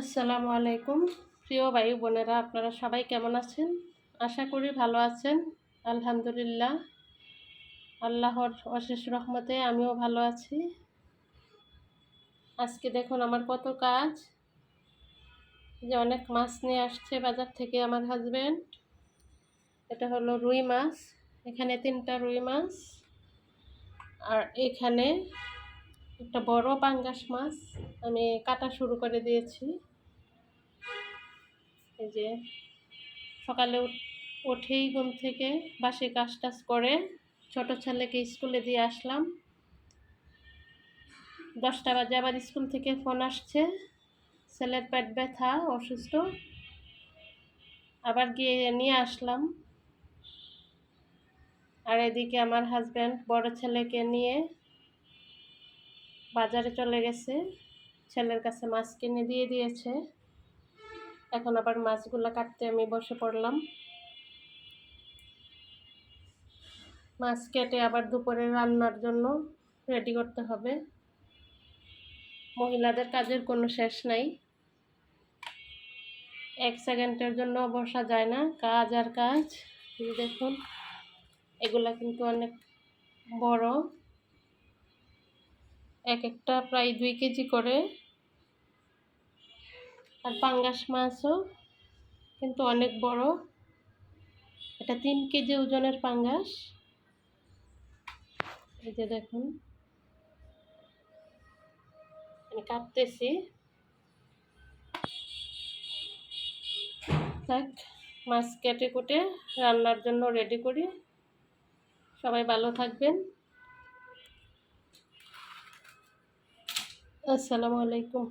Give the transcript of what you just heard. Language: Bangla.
আসসালামু আলাইকুম। প্রিয় ভাই বোনেরা, আপনারা সবাই কেমন আছেন? আশা করি ভালো আছেন। আলহামদুলিল্লাহ। আল্লাহর অশেষ রহমতে আমিও ভালো আছি। আজকে দেখুন আমার কত কাজ। যে অনেক মাছ নিয়ে আসছে বাজার থেকে আমার হাজব্যান্ড এটা হলো রুই মাছ। এখানে তিনটা রুই মাছ। আর এখানে একটা বড় পাঙ্গাস মাছ আমি কাটা শুরু করে দিয়েছি। এই যে সকালে উঠেই ঘুম থেকে বাসে কাজ টাজ করে ছোট ছেলেকে স্কুলে দিয়ে আসলাম। দশটা বাজে আবার স্কুল থেকে ফোন আসছে। ছেলের পেট ব্যথা, অসুস্থ। আবার গিয়ে নিয়ে আসলাম। আর এদিকে আমার হাজব্যান্ড বড় ছেলেকে নিয়ে বাজারে চলে গেছে। ছেলের কাছে মাছ কিনে দিয়ে দিয়েছে। এখন আবার মাছগুলো কাটতে আমি বসে পড়লাম। মাছ কেটে আবার দুপুরে রান্নার জন্য রেডি করতে হবে। মহিলাদের কাজের কোনো শেষ নাই। এক সেকেন্ডের জন্য বসা যায় না, কাজ আর কাজ। দেখুন, এগুলা কিন্তু অনেক বড়। এক একটা প্রায় দুই কেজি করে। আর পাঙ্গাস মাছও, কিন্তু অনেক বড়। এটা তিন কেজি ওজনের পাঙ্গাস। এই যে দেখুন। আমি কাটতেছি। থাক, মাছ কেটে কুটে রান্নার জন্য রেডি করি। সবাই ভালো থাকবেন। আসসালামু আলাইকুম